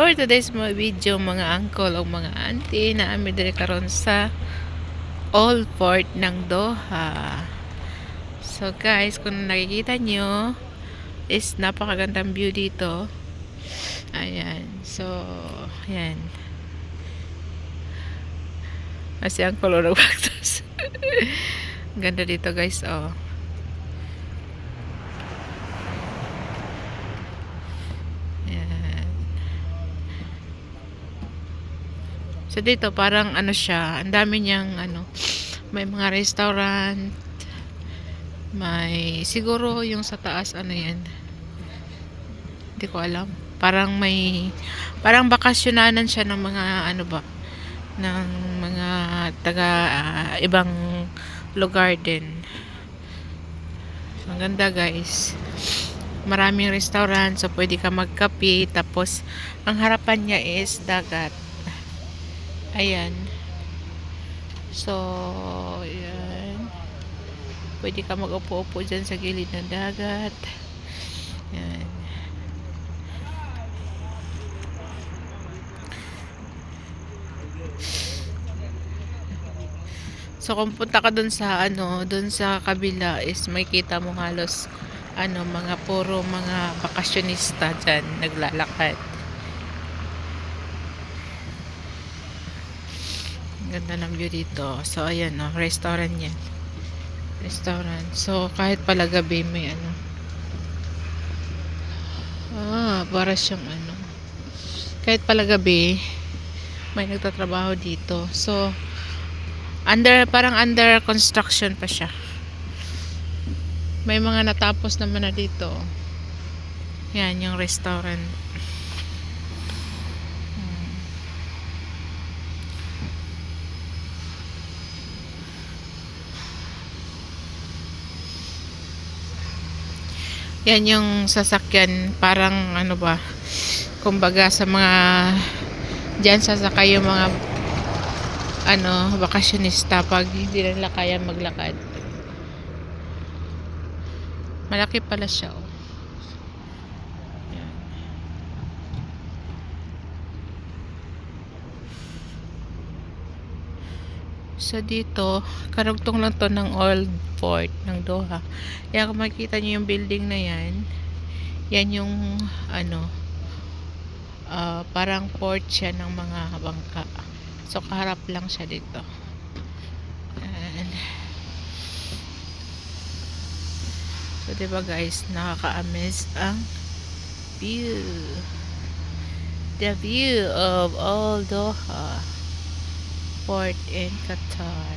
For today's mga video, mga uncle o mga auntie na amin diri karon sa Old Port ng Doha. So guys, kung nakikita nyo, is napakagandang view dito. Ayan. So, ayan. Kasi ang color ng cactus. Ganda dito guys, oh. Ayan. So dito parang ano siya, ang dami niyang ano, may mga restaurant, may siguro yung sa taas ano yan. Hindi ko alam. Parang may parang bakasyonanan siya ng mga ano ba ng mga taga ah, ibang lugar din. Ang ganda guys. Maraming restaurant so pwede ka magkape tapos ang harapan niya is dagat. Ayan. So, ayan. Pwede ka mag-upo-upo dyan sa gilid ng dagat. Ayan. So, kung punta ka dun sa, ano, dun sa kabila is may kita mo halos, ano, mga puro mga bakasyonista dyan, naglalakad. Ang Ganda ng view dito. So, ayan, no, restaurant yan. Restaurant. So, kahit pala gabi may ano. Ah, para siyang ano. Kahit pala gabi, may nagtatrabaho dito. So, under, parang under construction pa siya. May mga natapos naman na dito. Yan, yung restaurant. Yan yung sasakyan parang ano ba kumbaga sa mga diyan sasakay yung mga ano bakasyonista pag hindi nila kaya maglakad malaki pala siya oh. Yan. So dito, karugtong lang to ng old port ng Doha. Yan kung makikita nyo yung building na yan, yan yung ano, ah, parang port siya ng mga bangka. So kaharap lang siya dito. Yan. So 'di ba guys, nakaka-amaze ang view. The view of Old Doha port in Qatar.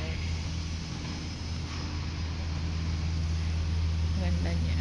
Ganda niya.